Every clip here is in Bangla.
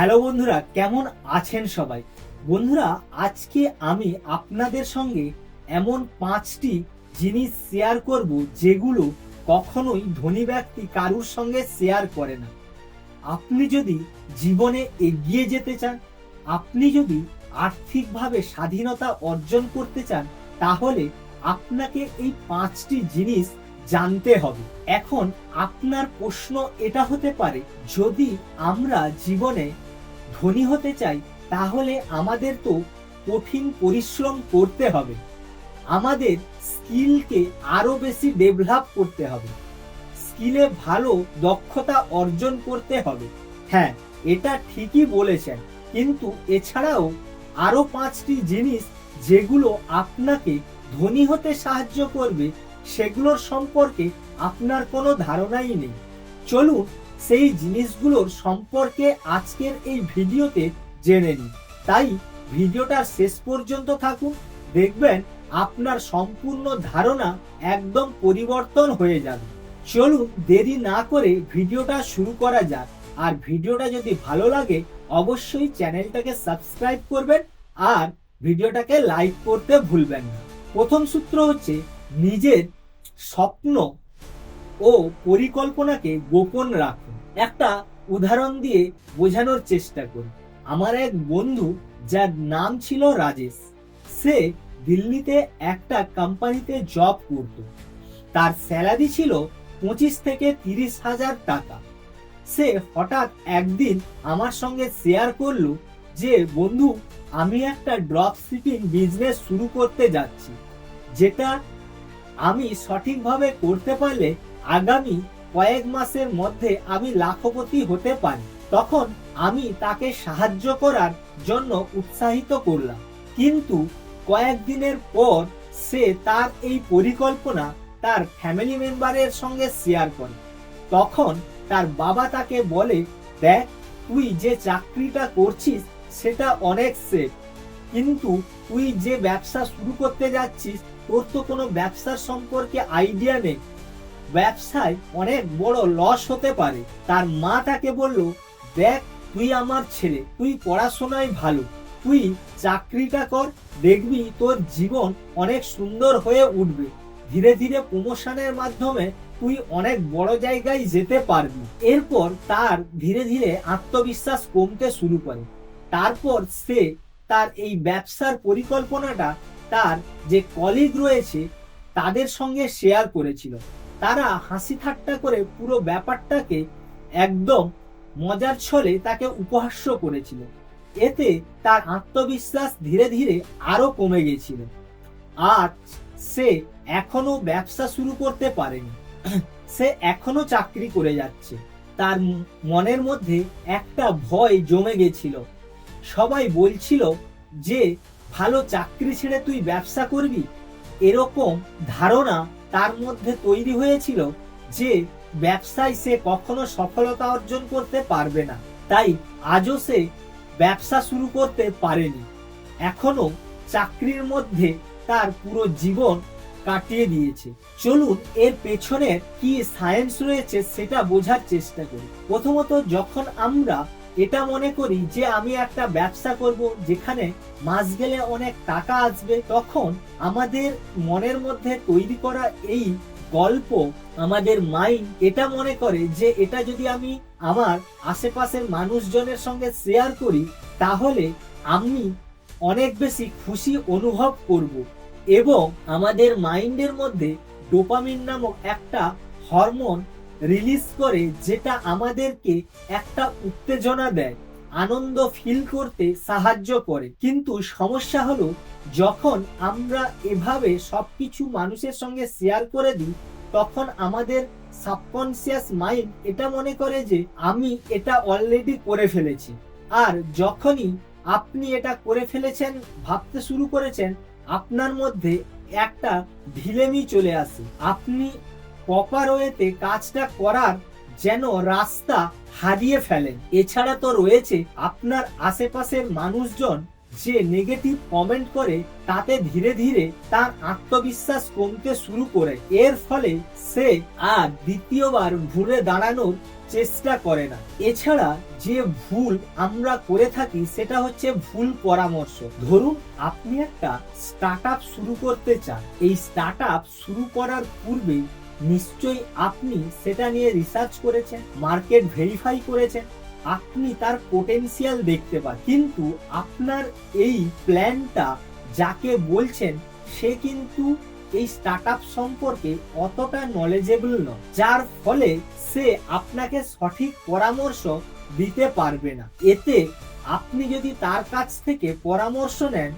হ্যালো বন্ধুরা, কেমন আছেন সবাই? বন্ধুরা, আজকে আমি আপনাদের সঙ্গে এমন পাঁচটি জিনিস শেয়ার করব যেগুলো কখনোই ধনী ব্যক্তি কারুর সঙ্গে শেয়ার করে না। আপনি যদি জীবনে এগিয়ে যেতে চান, আপনি যদি আর্থিকভাবে স্বাধীনতা অর্জন করতে চান, তাহলে আপনাকে এই পাঁচটি জিনিস জানতে হবে। এখন আপনার প্রশ্ন এটা হতে পারে, যদি আমরা জীবনে ধনী হতে চাই, তাহলে আমাদের তো কঠিন পরিশ্রম করতে হবে। আমাদের স্কিলকে আরও বেশি ডেভেলপ করতে হবে। স্কিলে ভালো দক্ষতা অর্জন করতে হবে। হ্যাঁ এটা ঠিকই বলেছেন। কিন্তু এছাড়াও আরও পাঁচটি জিনিস যেগুলো আপনাকে ধনী হতে সাহায্য করবে, সেগুলোর সম্পর্কে আপনার কোনো ধারণাই নেই। চলুন সেই জিনিসগুলোর সম্পর্কে আজকের এই ভিডিওতে জেনে নিন। তাই ভিডিওটা শেষ পর্যন্ত থাকুন, দেখবেন আপনার সম্পূর্ণ ধারণা একদম পরিবর্তন হয়ে যাবে। চলুন দেরি না করে ভিডিওটা শুরু করা যাক। আর ভিডিওটা যদি ভালো লাগে, অবশ্যই চ্যানেলটাকে সাবস্ক্রাইব করবেন আর ভিডিওটাকে লাইক করতে ভুলবেন না। প্রথম সূত্র হচ্ছে, নিজের স্বপ্ন ও পরিকল্পনাকে গোপন রাখুন। একটা উদাহরণ দিয়ে বোঝানোর চেষ্টা করি আমার এক বন্ধু, যার নাম ছিল রাজেশ, সে দিল্লিতে একটা কোম্পানিতে জব করত। তার স্যালারি ছিল পঁচিশ থেকে তিরিশ হাজার টাকা। সে হঠাৎ একদিন আমার সঙ্গে শেয়ার করল যে, বন্ধু, আমি একটা ড্রপ শিপিং বিজনেস শুরু করতে যাচ্ছি। যেটা আমি সঠিকভাবে করতে পারলে আগামী কয়েক মাসের মধ্যে আমি লাখপতি হতে পারি। তখন আমি তাকে সাহায্য করার জন্য উৎসাহিত করলাম। কিন্তু কয়েকদিনের পর সে তার এই পরিকল্পনা তার ফ্যামিলি মেম্বারের সঙ্গে শেয়ার করে। তখন তার বাবা তাকে বলে, দেখ, তুই যে চাকরিটা করছিস, সেটা অনেক সেফ কিন্তু তুই যে ব্যবসা শুরু করতে যাচ্ছিস, তোর তো কোনো ব্যবসার সম্পর্কে আইডিয়া নেই। ব্যবসায় অনেক বড় লস হতে পারে। তার মা তাকে বলল, দেখ, তুই আমার ছেলে, তুই পড়াশোনায় ভালো, তুই চাকরিটা কর, দেখবি তোর জীবন অনেক সুন্দর হয়ে উঠবে। ধীরে ধীরে প্রমোশনের মাধ্যমে তুই অনেক বড় জায়গায় যেতে পারবি। এরপর তার ধীরে ধীরে আত্মবিশ্বাস কমতে শুরু করে। তারপর সে তার এই ব্যবসার পরিকল্পনাটা তার যে কলিগ রয়েছে, তাদের সঙ্গে শেয়ার করেছিল। তারা হাসি ঠাট্টা করে পুরো ব্যাপারটাকে একদম মজার ছলে তাকে উপহাস্য করেছিল। এতে তার আত্মবিশ্বাস ধীরে ধীরে আরও কমে গেছিল। আর সে এখনও ব্যবসা শুরু করতে পারেনি। সে এখনও চাকরি করে যাচ্ছে। তার মনের মধ্যে একটা ভয় জমে গেছিল। সবাই বলছিল যে, ভালো চাকরি ছেড়ে তুই ব্যবসা করবি? এরকম ধারণা তার মধ্যে তৈরি হয়েছিল যে ব্যবসায় সে কখনো সফলতা অর্জন করতে পারবে না। তাই আজও সে ব্যবসা শুরু করতে পারেনি। এখনও চাকরির মধ্যে তার পুরো জীবন কাটিয়ে দিয়েছে। চলুন এর পেছনে কি সায়েন্স রয়েছে সেটা বোঝার চেষ্টা করি। প্রথমত যখন আমরা এটা মনে করি যে আমি একটা ব্যবসা করব যেখানে মাস গেলে অনেক টাকা আসবে, তখন আমাদের মনের মধ্যে তৈরি করা এই গল্প, আমাদের মাইন্ড এটা মনে করে যে এটা যদি আমি আমার আশেপাশের মানুষজনের সঙ্গে শেয়ার করি, তাহলে আমি অনেক বেশি খুশি অনুভব করব। এবং আমাদের মাইন্ডের মধ্যে ডোপামিন নামক একটা হরমোন রিলিজ করে, যেটা আমাদেরকে একটা উত্তেজনা দেয়, আনন্দ ফিল করতে সাহায্য করে। কিন্তু সমস্যা হলো, যখন আমরা এভাবে সবকিছু মানুষের সঙ্গে শেয়ার করে দিই, তখন আমাদের সাবকনসিয়াস মাইন্ড এটা মনে করে যে, আমি এটা অলরেডি করে ফেলেছি। আর যখনই আপনি এটা করে ফেলেছেন, ভাবতে শুরু করেছেন, আপনার মধ্যে একটা ঢিলেমি চলে আসে। আপনি প্রপার ওয়েতে কাজটা করার যেন রাস্তা হারিয়ে ফেলেন। এছাড়া তো রয়েছে আপনার আশেপাশের মানুষজন যে নেগেটিভ কমেন্ট করে, তাতে ধীরে ধীরে তার আত্মবিশ্বাস কমতে শুরু করে। এর ফলে সে আর দ্বিতীয়বার ঘুরে দাঁড়ানোর চেষ্টা করে না। এছাড়া যে ভুল আমরা করে থাকি, সেটা হচ্ছে ভুল পরামর্শ। ধরুন, আপনি একটা স্টার্ট শুরু করতে চান। এই স্টার্ট শুরু করার পূর্বে নিশ্চয়ই আপনি সেটা নিয়ে রিসার্চ করেছেন মার্কেট ভেরিফাই করেছেন, আপনি তার পোটেনশিয়াল দেখতে পান। কিন্তু আপনার এই প্ল্যানটা যাকে বলছেন, সে কিন্তু এই স্টার্ট সম্পর্কে অতটা নলেজেবল নয়, যার ফলে সে আপনাকে সঠিক পরামর্শ দিতে পারবে না। এতে আপনি যদি তার কাছ থেকে পরামর্শ নেন,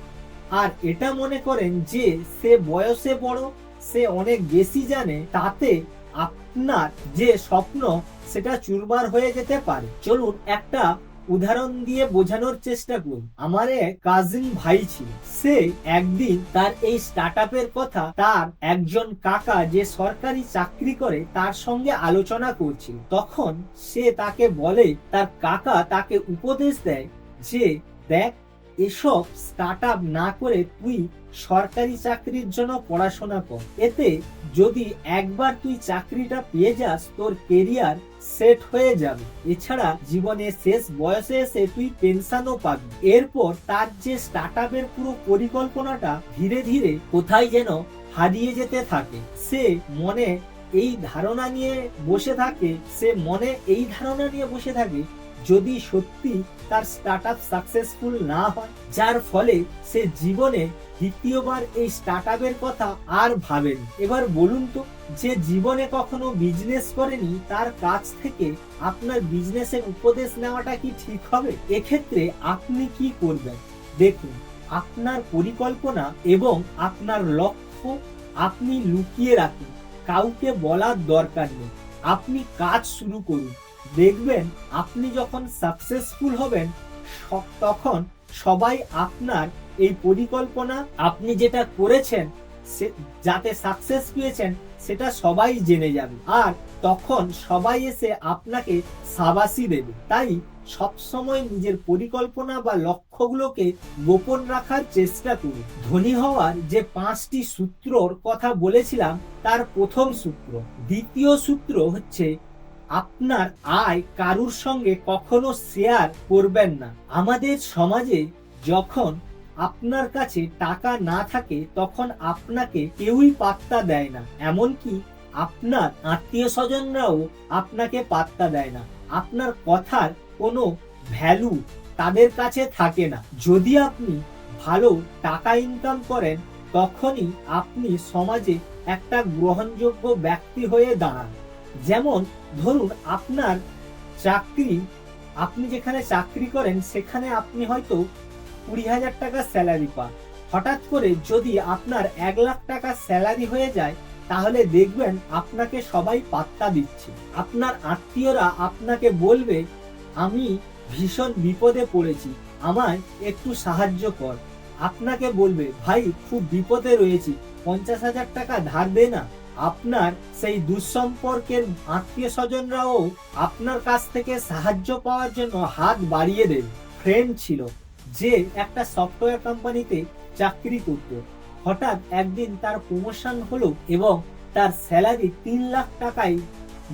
আর এটা মনে করেন যে সে বয়সে বড় সে অনেক বেশি জানে, তাতে আপনার যে স্বপ্ন, সেটা চুরবার হয়ে যেতে পারে। চলুন একটা উদাহরণ দিয়ে বোঝানোর চেষ্টা করুন আমার এক কাজিন ভাই ছিল। সে একদিন তার এই স্টার্ট কথা তার একজন কাকা যে সরকারি চাকরি করে, তার সঙ্গে আলোচনা করছিল। তখন সে তাকে বলে, তার কাকা তাকে উপদেশ দেয় যে, দেখ, এসব স্টার্ট না করে তুই সরকারি চাকরির জন্য পড়াশোনা কর। এতে যদি একবার তুই চাকরিটা পেয়ে যাস, তোর কেরিয়ার সেট হয়ে যাবে। এছাড়া জীবনে শেষ বয়সে এসে তুই পেনশনও পাবি। এরপর তার যে স্টার্ট পুরো পরিকল্পনাটা ধীরে ধীরে কোথায় যেন হারিয়ে যেতে থাকে। সে মনে এই ধারণা নিয়ে বসে থাকে, সে মনে এই ধারণা নিয়ে বসে থাকে যদি সত্যি তার স্টার্ট সাকসেসফুল না হয়, যার ফলে সে জীবনে দ্বিতীয়বার এই স্টার্ট কথা আর ভাবেনি। এবার বলুন তো, যে জীবনে কখনো বিজনেস করেনি, তার কাছ থেকে আপনার বিজনেসের উপদেশ নেওয়াটা কি ঠিক হবে? এক্ষেত্রে আপনি কি করবেন? দেখুন, আপনার পরিকল্পনা এবং আপনার লক্ষ্য আপনি লুকিয়ে রাখুন। কাউকে বলার দরকার নেই। আপনি কাজ শুরু করুন। দেখবেন আপনি যখন সাকসেসফুল হবেন তখন সবাই আপনার এই পরিকল্পনা আপনি যেটা করেছেন, সে যাতে সাকসেস পেয়েছেন, সেটা সবাই জেনে যাবে। আর তখন সবাই এসে আপনাকে সাবাসি দেবে। তাই সবসময় নিজের পরিকল্পনা বা লক্ষ্যগুলোকে গোপন রাখার চেষ্টা করুন। ধনী হওয়ার যে পাঁচটি সূত্রর কথা বলেছিলাম, তার প্রথম সূত্র। দ্বিতীয় সূত্র হচ্ছে আপনার আয় কারুর সঙ্গে কখনো শেয়ার করবেন না। আমাদের সমাজে যখন আপনার কাছে টাকা না থাকে, তখন আপনাকে কেউই পাত্তা দেয় না। এমনকি আপনার আত্মীয় স্বজনরাও আপনাকে পাত্তা দেয় না। আপনার কথার কোনো ভ্যালু তাদের কাছে থাকে না। যদি আপনি ভালো টাকা ইনকাম করেন, তখনই আপনি সমাজে একটা গ্রহণযোগ্য ব্যক্তি হয়ে দাঁড়ান। যেমন, ধরুন আপনার চাকরি, আপনি যেখানে চাকরি করেন, সেখানে আপনি হয়তো কুড়ি হাজার টাকা স্যালারি পান। হঠাৎ করে যদি আপনার এক লাখ টাকা স্যালারি হয়ে যায়, তাহলে দেখবেন আপনাকে সবাই পাত্তা দিচ্ছে। আপনার আত্মীয়রা আপনাকে বলবে, আমি ভীষণ বিপদে পড়েছি, আমায় একটু সাহায্য কর। আপনাকে বলবে, ভাই, খুব বিপদে রয়েছি, পঞ্চাশ হাজার টাকা ধার দে না। আপনার সেই দুঃসম্পর্কের আত্মীয় স্বজনরাও আপনার কাছ থেকে সাহায্য পাওয়ার জন্য হাত বাড়িয়ে দেবে। ফ্রেন্ড ছিল, যে একটা সফটওয়্যার কোম্পানিতে চাকরি করত। হঠাৎ একদিন তার প্রমোশন হলো এবং তার স্যালারি তিন লাখ টাকায়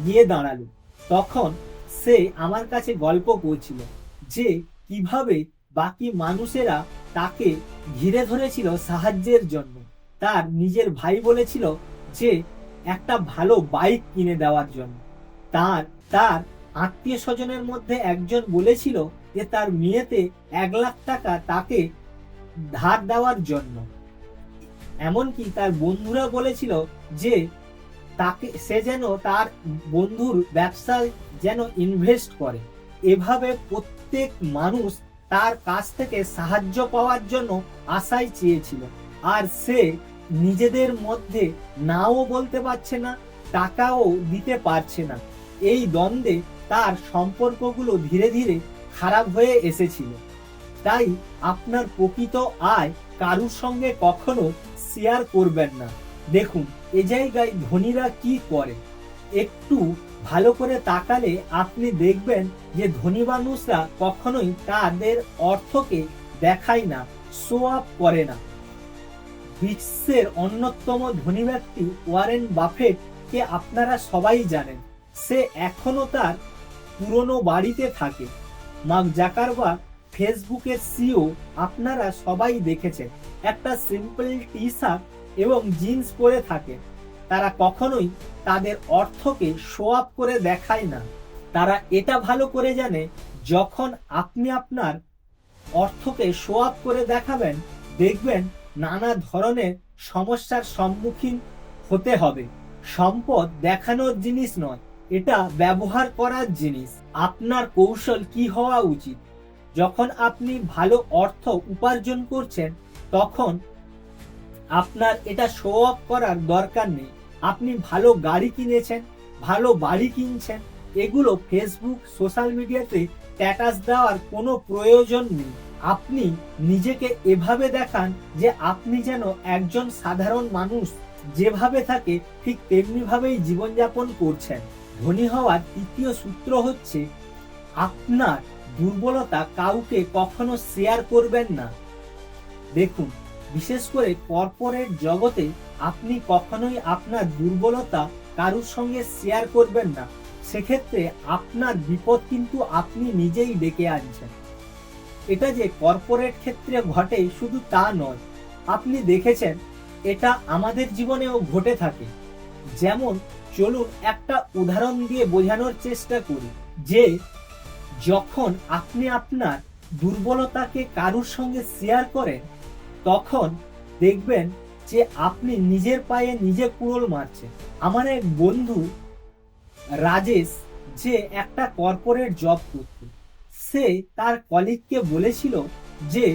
গিয়ে দাঁড়াল। তখন সে আমার কাছে গল্প করছিল, যে কীভাবে বাকি মানুষেরা তাকে ঘিরে ধরেছিল সাহায্যের জন্য। তার নিজের ভাই বলেছিল যে একটা ভালো বাইক কিনে দেওয়ার জন্য। তার তার আত্মীয় স্বজনের মধ্যে একজন বলেছিল যে তার মেয়েতে এক লাখ টাকা তাকে ধার দেওয়ার জন্য। এমনকি তার বন্ধুরা বলেছিল যে তাকে, সে যেন তার বন্ধুর ব্যবসায় যেন ইনভেস্ট করে। এভাবে প্রত্যেক মানুষ তার কাছ থেকে সাহায্য পাওয়ার জন্য আশায় চেয়েছিল। আর সে নিজেদের মধ্যে নাও বলতে পারছে না, টাকাও দিতে পারছে না। এই দ্বন্দ্বে তার সম্পর্কগুলো ধীরে ধীরে খারাপ হয়ে এসেছিল। তাই আপনার প্রকৃত আয় কারুর সঙ্গে কখনো শেয়ার করবেন না। দেখুন, এ জায়গায় ধনীরা কি করে? একটু ভালো করে তাকালে আপনি দেখবেন যে ধনী মানুষরা কখনোই তাদের অর্থকে দেখায় না শো আপ করে না। বিশ্বের অন্যতম ধনী ব্যক্তি ওয়ারেন বাফেট কে আপনারা সবাই জানেন। সে এখনও তার পুরনো বাড়িতে থাকে। মার্ক জাকারবার ফেসবুকের সিও, আপনারা সবাই দেখেছেন। একটা সিম্পল টি শার্ট এবং জিন্স পরে থাকে। তারা কখনোই তাদের অর্থকে শো আপ করে দেখায় না। তারা এটা ভালো করে জানে, যখন আপনি আপনার অর্থকে শো আপ করে দেখাবেন, দেখবেন নানা ধরনের সমস্যার সম্মুখীন হতে হবে। সম্পদ দেখানোর জিনিস নয়, এটা ব্যবহার করার জিনিস। আপনার কৌশল কি হওয়া উচিত? যখন আপনি ভালো অর্থ উপার্জন করছেন, তখন আপনার এটা শো অফ করার দরকার নেই। আপনি ভালো গাড়ি কিনেছেন, ভালো বাড়ি কিনছেন, এগুলো ফেসবুক সোশ্যাল মিডিয়াতে স্ট্যাটাস দেওয়ার কোনো প্রয়োজন নেই। আপনি নিজেকে এভাবে দেখান যে আপনি যেন একজন সাধারণ মানুষ, যেভাবে থাকে ঠিক তেমনি ভাবেই জীবনযাপন করছেন। ধনী হওয়ার তৃতীয় সূত্র হচ্ছে, আপনার দুর্বলতা কাউকে কখনো শেয়ার করবেন না। দেখুন, বিশেষ করে কর্পোরেট জগতে আপনি কখনোই আপনার দুর্বলতা কারুর সঙ্গে শেয়ার করবেন না। সেক্ষেত্রে আপনার বিপদ কিন্তু আপনি নিজেই ডেকে আনছেন। এটা যে কর্পোরেট ক্ষেত্রে ঘটে শুধু তা নয়। আপনি দেখেছেন, এটা আমাদের জীবনেও ঘটে থাকে। যেমন, চলুন একটা উদাহরণ দিয়ে বোঝানোর চেষ্টা করি যে, যখন আপনি আপনার দুর্বলতাকে কারুর সঙ্গে শেয়ার করেন, তখন দেখবেন যে আপনি নিজের পায়ে নিজে কুড়োল মারছেন। আমার এক বন্ধু, রাজেশ, যে একটা কর্পোরেট জব করত। সে তার কলিগকে বলেছিল যে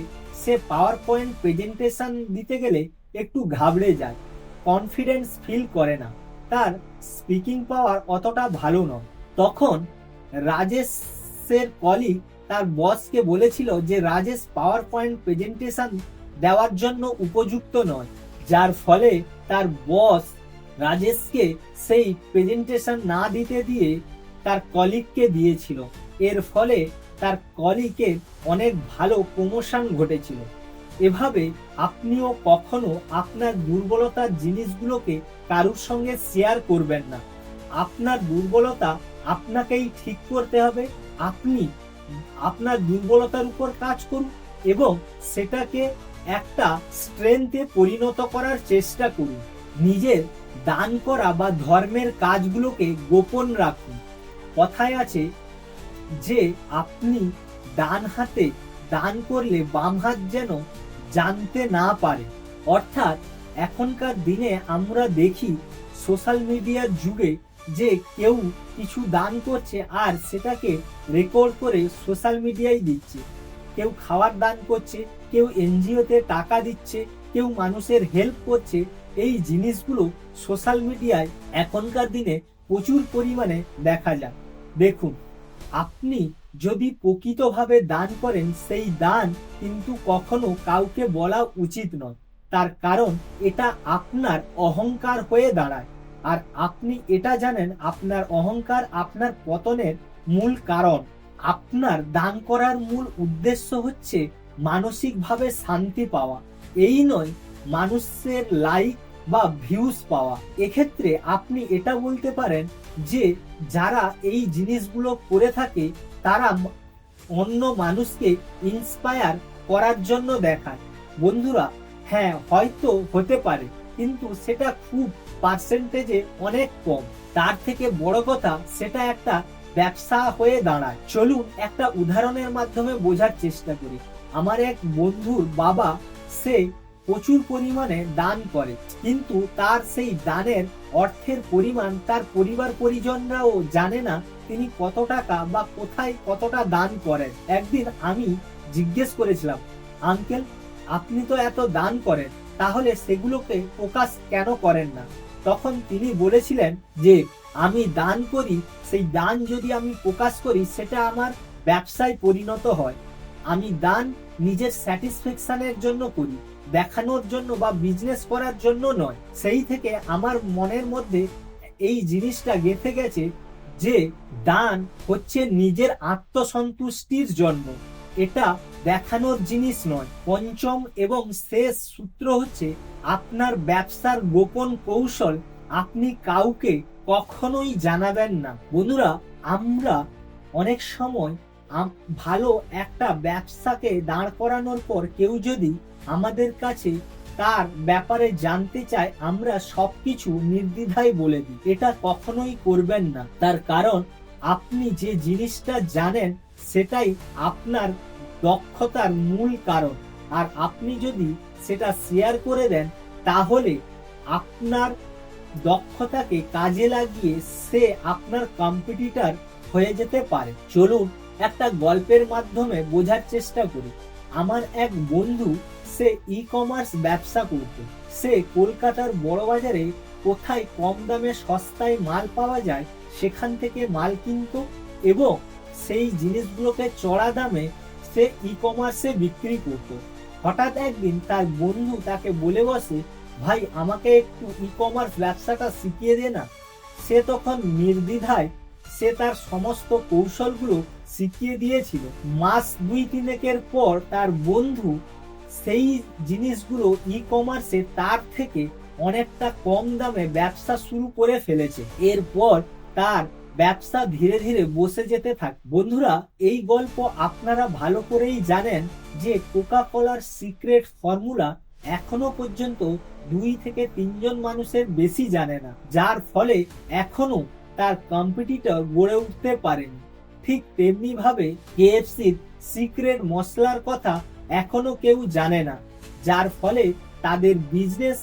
সে পাওয়ার পয়েন্ট প্রেজেন্টেশন দিতে গেলে একটু ঘাবড়ে যায় কনফিডেন্স ফিল করে না। তার স্পিকিং পাওয়ার অতটা ভালো নয়। তখন রাজেশের কলিগ তার বসকে বলেছিল যে রাজেশ পাওয়ার পয়েন্ট প্রেজেন্টেশন দেওয়ার জন্য উপযুক্ত নয়, যার ফলে তার বস রাজেশকে সেই প্রেজেন্টেশন না দিতে দিয়ে তার কলিগকে দিয়েছিল। এর ফলে তার কলিগের অনেক ভালো প্রমোশন ঘটেছিল। এভাবে আপনিও কখনো আপনার দুর্বলতার জিনিসগুলোকে কারুর সঙ্গে শেয়ার করবেন না। আপনার দুর্বলতা আপনাকেই ঠিক করতে হবে। আপনি আপনার দুর্বলতার উপর কাজ করুন এবং সেটাকে একটা স্ট্রেংথে পরিণত করার চেষ্টা করুন। নিজের দান করা বা ধর্মের কাজগুলোকে গোপন রাখুন। কথায় আছে যে আপনি ডান হাতে দান করলে বাম হাত যেন জানতে না পারে। অর্থাৎ এখনকার দিনে আমরা দেখি সোশ্যাল মিডিয়ার যুগে যে কেউ কিছু দান করছে আর সেটাকে রেকর্ড করে সোশ্যাল মিডিয়ায় দিচ্ছে। কেউ খাবার দান করছে, কেউ এনজিওতে টাকা দিচ্ছে, কেউ মানুষের হেল্প করছে। এই জিনিসগুলো সোশ্যাল মিডিয়ায় এখনকার দিনে প্রচুর পরিমাণে দেখা যায়। দেখুন। আপনি যদি প্রকৃতভাবে দান করেন, সেই দান কিন্তু কখনো কাউকে বলা উচিত নয়। তার কারণ এটা আপনার অহংকার হয়ে দাঁড়ায়। আর আপনি এটা জানেন, আপনার অহংকার আপনার পতনের মূল কারণ। আপনার দান করার মূল উদ্দেশ্য হচ্ছে মানসিকভাবে শান্তি পাওয়া। এই নয়, মানুষের লাইক বা ভিউজ পাওয়া। এক্ষেত্রে আপনি এটা বলতে পারেন যে যারা এই জিনিসগুলো করে থাকে, তারা অন্য মানুষকে ইন্সপায়ার করার জন্য দেখায়। বন্ধুরা হ্যাঁ হয়তো হতে পারে, কিন্তু সেটা খুব পার্সেন্টেজে অনেক কম। তার থেকে বড় কথা, সেটা একটা ব্যবসা হয়ে দাঁড়ায়। চলুন একটা উদাহরণের মাধ্যমে বোঝার চেষ্টা করি। আমার এক বন্ধুর বাবা, সে প্রচুর পরিমাণে দান করে। কিন্তু তার সেই দানের অর্থের পরিমাণ তার পরিবার পরিজনরাও জানে না তিনি কত টাকা বা কোথায় কতটা দান করেন। একদিন আমি জিজ্ঞেস করেছিলাম, আঙ্কেল, আপনি তো এত দান করেন, তাহলে সেগুলোকে প্রকাশ কেন করেন না? তখন তিনি বলেছিলেন যে, আমি দান করি, সেই দান যদি আমি প্রকাশ করি, সেটা আমার ব্যবসায় পরিণত হয়। আমি দান নিজের স্যাটিসফ্যাকশনের জন্য করি। দেখানোর জন্য বা বিজনেস করার জন্য নয়। সেই থেকে আমার মনের মধ্যে এই জিনিসটা গেঁথে গেছে যে দান হচ্ছে নিজের আত্মসন্তুষ্টির জন্য। এটা দেখানোর জিনিস নয়। পঞ্চম এবং শেষ সূত্র হচ্ছে আপনার ব্যবসার গোপন কৌশল আপনি কাউকে কখনোই জানাবেন না। বন্ধুরা, আমরা অনেক সময় ভালো একটা ব্যবসাকে দাঁড় করানোর পর কেউ যদি আমাদের কাছে তার ব্যাপারে জানতে চায়, আমরা সবকিছু নির্দ্বিধায় বলে দিই। এটা কখনোই করবেন না। তার কারণ, আপনি যে জিনিসটা জানেন, সেটাই আপনার দক্ষতার মূল কারণ। আর আপনি যদি সেটা শেয়ার করে দেন, তাহলে আপনার দক্ষতাকে কাজে লাগিয়ে সে আপনার কম্পিটিটার হয়ে যেতে পারে। চলুন একটা গল্পের মাধ্যমে বোঝার চেষ্টা করি। আমার এক বন্ধু, সে ই কমার্স ব্যবসা করত। সে কলকাতার বড় বাজারে কোথায় কম দামে সস্তায় মাল পাওয়া যায়, সেখান থেকে মাল কিনতো এবং সেই জিনিসগুলোকে চড়া দামে সে ই কমার্সে বিক্রি করত। হঠাৎ একদিন তার বন্ধু তাকে বলে বসে, ভাই, আমাকে একটু ই কমার্স ব্যবসাটা শিখিয়ে দে না। সে তখন নির্দ্বিধায় সে তার সমস্ত কৌশলগুলো শিখিয়ে দিয়েছিল। মাস দুই তিনেকের পর তার বন্ধু সেই জিনিসগুলো ই কমার্সে তার থেকে অনেকটা কম দামে ব্যবসা শুরু করে ফেলেছে। এরপর তার ব্যবসা ধীরে ধীরে বসে যেতে থাকে বন্ধুরা, এই গল্প আপনারা ভালো করেই জানেন যে কোকা কোলার সিক্রেট ফর্মুলা এখনও পর্যন্ত দুই থেকে তিনজন মানুষের বেশি জানে না, যার ফলে এখনও তার কম্পিটিটর গড়ে উঠতে পারেনি। ঠিক তেমনি ভাবে কেএফসির সিক্রেট মশলার কথা এখনও কেউ জানে না, যার ফলে তাদের বিজনেস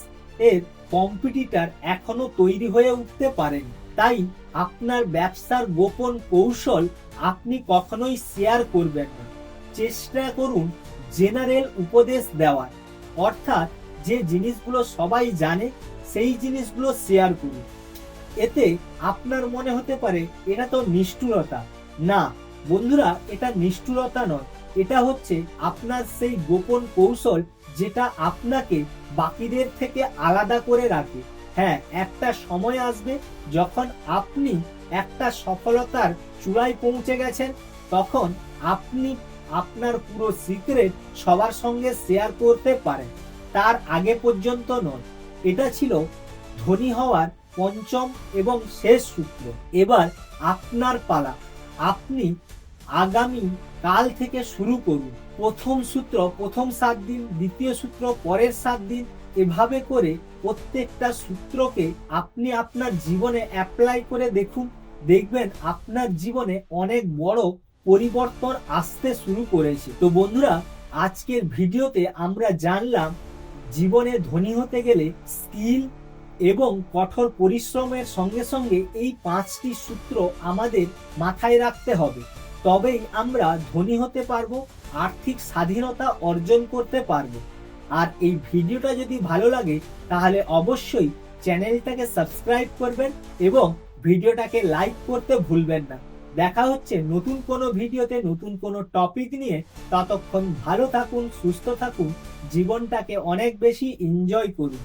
এর কম্পিটিটর এখনও তৈরি হয়ে উঠতে পারেন। তাই আপনার ব্যবসার গোপন কৌশল আপনি কখনোই শেয়ার করবেন না। চেষ্টা করুন জেনারেল উপদেশ দেওয়ার, অর্থাৎ যে জিনিসগুলো সবাই জানে সেই জিনিসগুলো শেয়ার করুন। এতে আপনার মনে হতে পারে এটা তো নিষ্ঠুরতা। না, বন্ধুরা, এটা নিষ্ঠুরতা নয়। এটা হচ্ছে আপনার সেই গোপন কৌশল যেটা আপনাকে বাকিদের থেকে আলাদা করে রাখে। হ্যাঁ একটা সময় আসবে যখন আপনি একটা সফলতার চূড়ায় পৌঁছে গেছেন, তখন আপনি আপনার পুরো সিক্রেট সবার সঙ্গে শেয়ার করতে পারেন। তার আগে পর্যন্ত নয়। এটা ছিল ধনী হওয়ার পঞ্চম এবং শেষ সূত্র। এবার আপনার পালা। আপনি আগামী কাল থেকে শুরু করুন। প্রথম সূত্র, প্রথম সাত দিন, দ্বিতীয় সূত্র, পরের সাত দিন, এভাবে করে প্রত্যেকটা সূত্রকে আপনি আপনার জীবনে অ্যাপ্লাই করে দেখুন। দেখবেন আপনার জীবনে অনেক বড় পরিবর্তন আসতে শুরু করেছে। তো বন্ধুরা, আজকের ভিডিওতে আমরা জানলাম, জীবনে ধনী হতে গেলে স্কিল এবং কঠোর পরিশ্রমের সঙ্গে সঙ্গে এই পাঁচটি সূত্র আমাদের মাথায় রাখতে হবে। তবেই আমরা ধনী হতে পারব, আর্থিক স্বাধীনতা অর্জন করতে পারব। আর এই ভিডিওটা যদি ভালো লাগে, তাহলে অবশ্যই চ্যানেলটাকে সাবস্ক্রাইব করবেন এবং ভিডিওটাকে লাইক করতে ভুলবেন না। দেখা হচ্ছে নতুন কোনো ভিডিওতে নতুন কোনো টপিক নিয়ে। ততক্ষণ ভালো থাকুন, সুস্থ থাকুন, জীবনটাকে অনেক বেশি এনজয় করুন।